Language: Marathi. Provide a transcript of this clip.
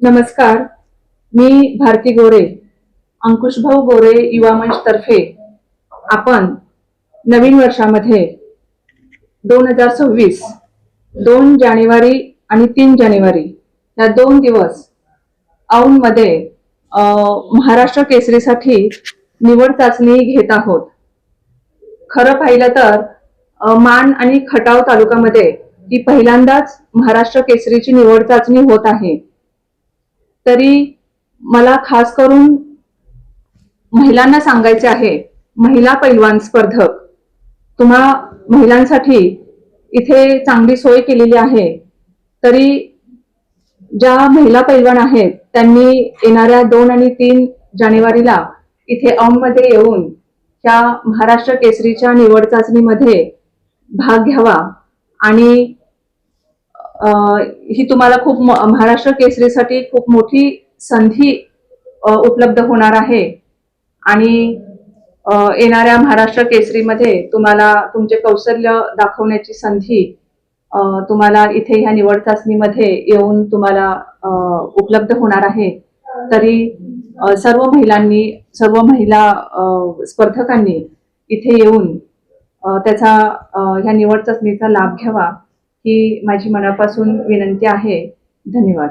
नमस्कार. मी भारती गोरे अंकुशभाऊ गोरे युवा मंच तर्फे आपण नवीन वर्षामध्ये दोन हजार सव्वीस दोन जानेवारी आणि तीन जानेवारी या दोन दिवस औंधमध्ये महाराष्ट्र केसरीसाठी निवड चाचणी घेत आहोत. खरं पाहिलं तर मान आणि खटाव तालुक्यामध्ये ही पहिल्यांदाच महाराष्ट्र केसरीची निवड चाचणी होत आहे. तरी मला खास करून महिलांना सांगायचे आहे महिला पैलवान स्पर्धक तुम्हा महिलांसाठी इथे चांगली सोय केलेली आहे तरी ज्या महिला पैलवान आहेत त्यांनी येणाऱ्या दोन आणि तीन जानेवारीला इथे औंधमध्ये येऊन त्या महाराष्ट्र केसरीच्या निवड चाचणीमध्ये भाग घ्यावा आणि ही तुम्हाला खूप म- महाराष्ट्र केसरीसाठी खूप मोठी संधी उपलब्ध होणार आहे. आणि येणाऱ्या महाराष्ट्र केसरीमध्ये तुम्हाला तुमचे कौशल्य दाखवण्याची संधी तुम्हाला इथे ह्या निवड चाचणीमध्ये येऊन तुम्हाला उपलब्ध होणार आहे. तरी सर्व महिलांनी सर्व महिला स्पर्धकांनी इथे येऊन त्याचा ह्या निवड चाचणीचा लाभ घ्यावा. ही माझी मनापासून विनंती आहे. धन्यवाद.